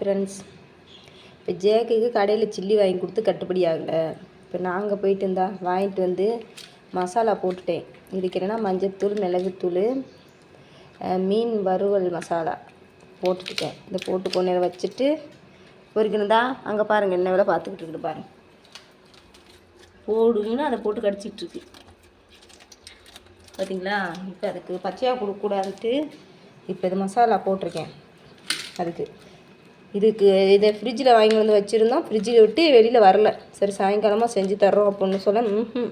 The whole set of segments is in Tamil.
ஃப்ரெண்ட்ஸ் இப்போ ஜேக்குக்கு கடையில் சில்லி வாங்கி கொடுத்து கட்டுப்படி ஆகலை. இப்போ நாங்கள் போயிட்டு இருந்தா வாங்கிட்டு வந்து மசாலா போட்டுட்டேன். இதுக்கு மஞ்சத்தூள் மிளகுத்தூள் மீன் வறுவல் மசாலா போட்டுக்கிட்டேன். இதை போட்டு கொஞ்ச நேரம் வச்சுட்டு பொறிக்கணுதா அங்கே பாருங்கள் என்ன வேலை பார்த்துக்கிட்டு இருக்குது பாருங்கள் போடுங்கன்னு அதை போட்டு கடிச்சிட்ருக்கு பார்த்தீங்களா இப்போ அதுக்கு பச்சையாக கொடுக்கக்கூடாதுன்ட்டு இப்போ இது மசாலா போட்டிருக்கேன். அதுக்கு. இதுக்கு இதை ஃப்ரிட்ஜில் வாங்கி வந்து வச்சுருந்தோம். ஃப்ரிட்ஜில் விட்டு வெளியில் வரல. சரி சாயங்காலமாக செஞ்சு தர்றோம் அப்படின்னு சொல்ல ம்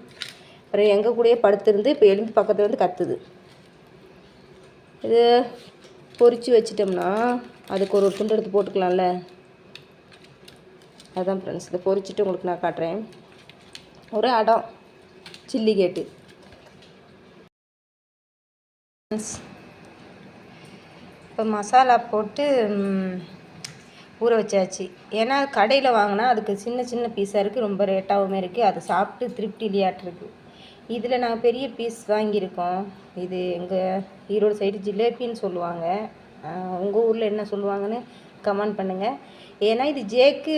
அப்புறம் எங்கள் கூடயே படுத்துருந்து இப்போ எலும்பு பக்கத்தில் வந்து கத்துது. இது பொறிச்சு வச்சிட்டோம்னா அதுக்கு ஒரு ஒரு துண்டு எடுத்து போட்டுக்கலாம்ல. அதான் ஃப்ரெண்ட்ஸ் இதை பொரிச்சிட்டு உங்களுக்கு நான் காட்டுறேன். ஒரு அடம். சில்லி கேட்டு இப்போ மசாலா போட்டு ஊற வச்சாச்சு. ஏன்னா கடையில் வாங்கினா அதுக்கு சின்ன சின்ன பீஸாக இருக்குது ரொம்ப ரேட்டாகவும் இருக்குது அதை சாப்பிட்டு திருப்தி இல்லையாட்டிருக்கு இதில் நாங்கள் பெரிய பீஸ் வாங்கியிருக்கோம். இது எங்கள் ஈரோடு சைடு ஜிலேபின்னு சொல்லுவாங்க. உங்கள் ஊரில் என்ன சொல்லுவாங்கன்னு கமெண்ட் பண்ணுங்கள் ஏன்னா இது ஜேக்கு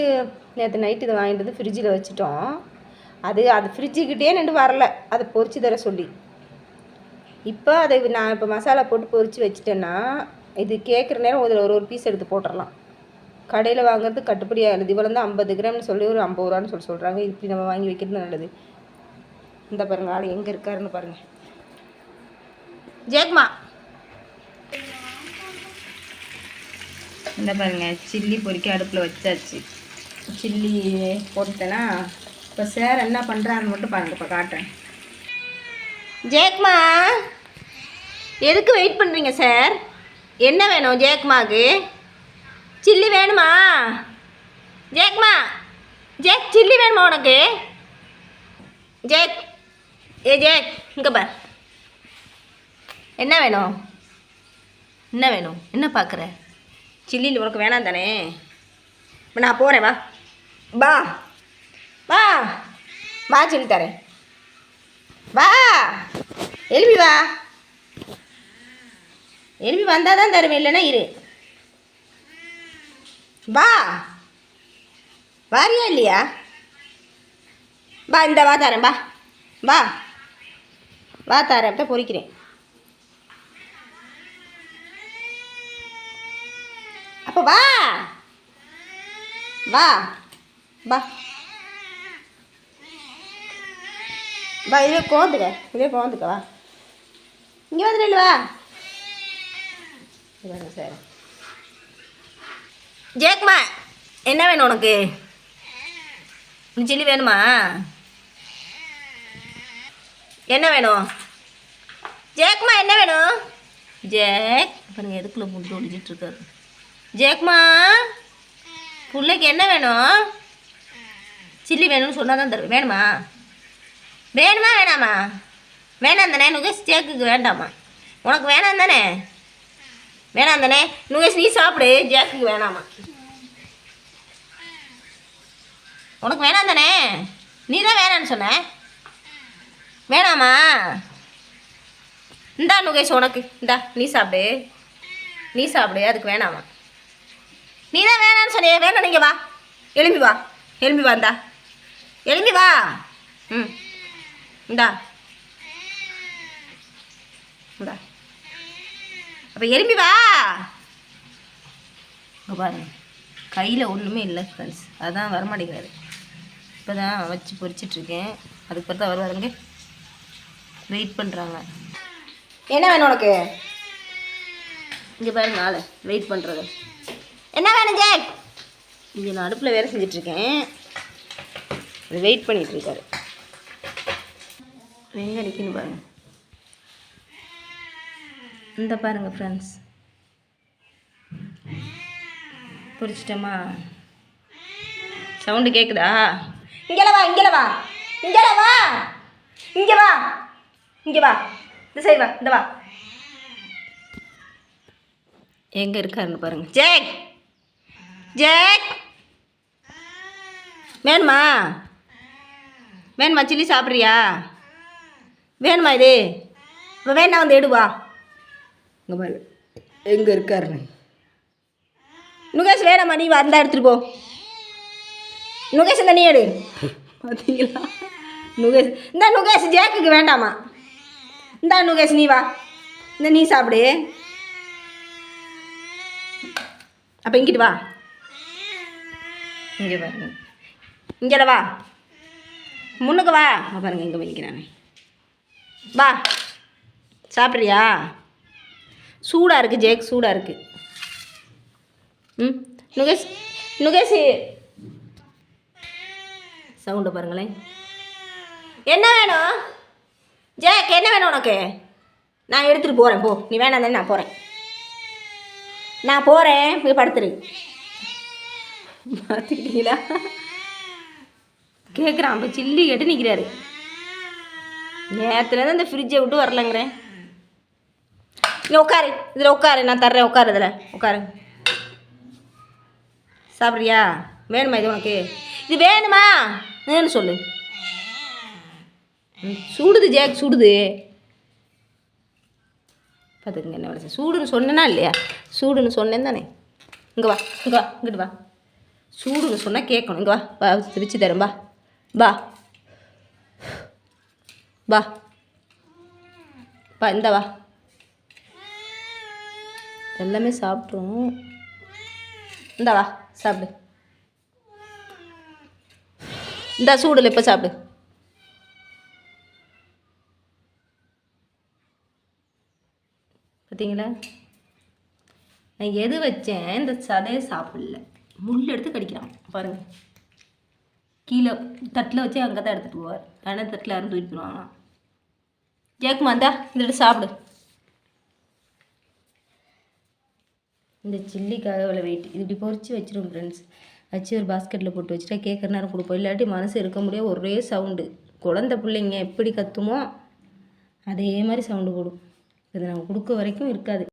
நேற்று நைட்டு இதை வாங்கிட்டு வந்து ஃப்ரிட்ஜில் வச்சுட்டோம். அது அது ஃப்ரிட்ஜுக்கிட்டே நின்று வரல. அதை பொறிச்சு தர சொல்லி. இப்போ அதை நான் இப்போ மசாலா போட்டு பொறிச்சு வச்சிட்டேன்னா இது கேட்குற நேரம் அதில் ஒரு ஒரு பீஸ் எடுத்து போட்டுடலாம் கடையில் வாங்குறது கட்டுப்படி ஆகுது. இவ்வளோ தான் ஐம்பது கிராம்னு சொல்லி ஒரு ஐம்பது ரூபான்னு சொல்லி சொல்கிறாங்க இப்படி நம்ம வாங்கி வைக்கிறது நல்லது. இந்த பாருங்க ஆள் எங்கே இருக்காருன்னு பாருங்கள் ஜேக்மா இந்த பாருங்க சில்லி பொரிக்க அடுப்பில் வச்சாச்சு. சில்லி போட்டுட்டேன்னா இப்போ சார் என்ன பண்ணுறான்னு மட்டும் பாருங்க இப்போ காட்டுறேன். ஜேக்மா எதுக்கு வெயிட் பண்ணுறீங்க சார் என்ன வேணும் ஜேக்மாக்கு சில்லி வேணுமா? ஜேக்மா ஜேக் சில்லி வேணுமா உனக்கு? ஜேக் ஏ ஜேக் இங்கே பார். என்ன வேணும்? என்ன வேணும்? என்ன பார்க்குற சில்லியில் உனக்கு வேணாம் தானே? இப்போ நான் போகிறேன் வா. வா. வா. வா சில்லி தரேன். வா. எழுப்பி வா. எழுப்பி வந்தால் தான் தருவேன் இல்லைன்னா இரு. வா. வாரியா இல்லையா? வா இந்த வா தரேன் வா. வா. வா தரேன் அப்படி பொறிக்கிறேன். அப்போ வா. வா. வா. வா இதே கோந்துக்க இதே கோந்துக்க வா. இங்கே வந்துடுவா சரி வா. ஜேக்மா என்ன வேணும் உனக்கு? சில்லி வேணுமா? என்ன வேணும்? ஜேக்மா என்ன வேணும்? ஜேக் பாருங்க எதுக்குள்ள முட்டு ஒழிச்சிட்டு இருக்காரு ஜேக்மா பிள்ளைக்கு என்ன வேணும்? சில்லி வேணும்னு சொன்னால் தான் தருவேன். வேணுமா? வேணுமா வேணாமா? வேணாம் தானே எனக்கு ஜேக்குக்கு வேண்டாமா? உனக்கு வேணாம் தானே? வேணாம் தானே நுகேஷ் நீ சாப்பிடு ஜேக்குக்கு வேணாமா. உனக்கு வேணாம் தானே நீ தான் வேணான்னு சொன்ன. வேணாமா? இந்தா நுகேஷ் உனக்கு. இந்தா நீ சாப்பிடு. நீ சாப்பிடு அதுக்கு வேணாமா. நீ தான் வேணான்னு சொன்னியே வேணாம் நீங்கள் வா. எழும்பி வா. எழும்பி வா இந்தா. எழும்பி வா. ம். இந்தா. இந்தா. அப்போ எழும்பி வா. இங்கே பாருங்க. கையில் ஒன்றுமே இல்லை ஃப்ரெண்ட்ஸ் அதான் வரமாட்டேங்கிறாரு. இப்போ தான் வச்சு பொரிச்சிட்ருக்கேன். அதுக்கு பிறகு தான் வருவாருங்க. வெயிட் பண்ணுறாங்க என்ன வேணும் உனக்கு? இங்கே பாருங்க ஆளு. வெயிட் பண்ணுறது என்ன வேணும் ஜேக்? இங்கே நான் அடுப்பில் வேலை செஞ்சிட்ருக்கேன். வெயிட் பண்ணிட்டு இருக்காரு எங்கே நிற்கின்னு பாருங்க. இந்த பாருங்கள் ஃப்ரெண்ட்ஸ் புரிச்சிட்டோமா சவுண்டு கேட்குதா இங்கே வா இங்கே வா. இங்கே வா. இங்கே வா. இங்கே வா. இந்த சைடு வா இந்த வா. எங்கே இருக்காருன்னு பாருங்கள் ஜேக்! ஜேக்! வேணுமா? வேணுமா சில்லி சாப்பிட்றியா? வேணுமா இது? இப்போ வேணா வந்து எடுவா இங்கே பாரு. எங்கே இருக்காருன்னு நுகேஷ் வேணாம்மா நீ வந்தா எடுத்துகிட்டு போ. நுகேஷ் நீ எடு. பார்த்தீங்களா நுகேஷ் இந்த நுகேஷ் ஜேக்குக்கு வேண்டாமா? இந்தா நுகேஷ் நீ வா. இந்த நீ சாப்பிடு. அப்போ இங்கிட்டு வா. இங்கே பாருங்க இங்கே வா. முன்னுக்கு வா. பாருங்க இங்கே வைக்கிறானே வா. சாப்பிட்றியா? சூடாக இருக்குது ஜேக் சூடாக இருக்குது ம் நுகேஷ் நுகேஷ். சவுண்டு பாருங்களேன். என்ன வேணும்? ஜேக் என்ன வேணும் உனக்கு? நான் எடுத்துகிட்டு போகிறேன் போ. நீ வேணாம் தானே நான் போகிறேன் நான் போகிறேன் போய் படுத்துரு. பார்த்துக்கிட்டீங்களா? கேட்குறான் அப்போ சில்லி கேட்டு நிற்கிறாரு நேற்றுலேருந்து அந்த ஃப்ரிட்ஜை விட்டு வரலங்கிறேன். நீ உட்காரு. இதில் உட்காரு. நான் தர்றேன். உட்காரு இதில். உட்காரு. சாப்பிட்றியா? வேணுமா இது உனக்கு? இது வேணுமா? வேணும் சொல்லு. ம், சுடுது ஜேக் சுடுது. பார்த்துக்குங்க என்ன வேலை சூடுன்னு சொன்னேனா இல்லையா? சூடுன்னு சொன்னேன் தானே. இங்கே வா இங்கே வா இங்கிட்டு வா. சூடுன்னு சொன்னால் கேட்கணும். இங்கே வா வா வச்சு தரேன் வா. வா. வா. வா இந்த வா. எல்லாமே சாப்பிட்ரும். இந்தா வா சாப்பிடு. இந்த சூடில் இப்போ சாப்பிடு. பார்த்தீங்களா நான் எது வச்சேன் இந்த சதையை சாப்பிடல. முள் எடுத்து கடிக்கிறான் பாருங்க. கீழே தட்டில் வச்சு அங்கே தான் எடுத்துகிட்டு போவார். ஆனால் தட்டில் யாரும் தூக்கிட்டு போவாங்க ஜேக்குமா இந்தா இந்த சாப்பிடு. இந்த சில்லிக்காக அவ்வளோ வெயிட் இது இப்படி பொரிச்சு வச்சிரும் ஃப்ரெண்ட்ஸ் வச்சு ஒரு பாஸ்கெட்டில் போட்டு வச்சுட்டா கேட்குற நேரம் கொடுப்போம். இல்லாட்டி மனசு இருக்க முடியாது ஒரே சவுண்டு குழந்த பிள்ளைங்க எப்படி கத்துமோ அதே மாதிரி சவுண்டு போடும். இது நாங்கள் கொடுக்க வரைக்கும் இருக்காது.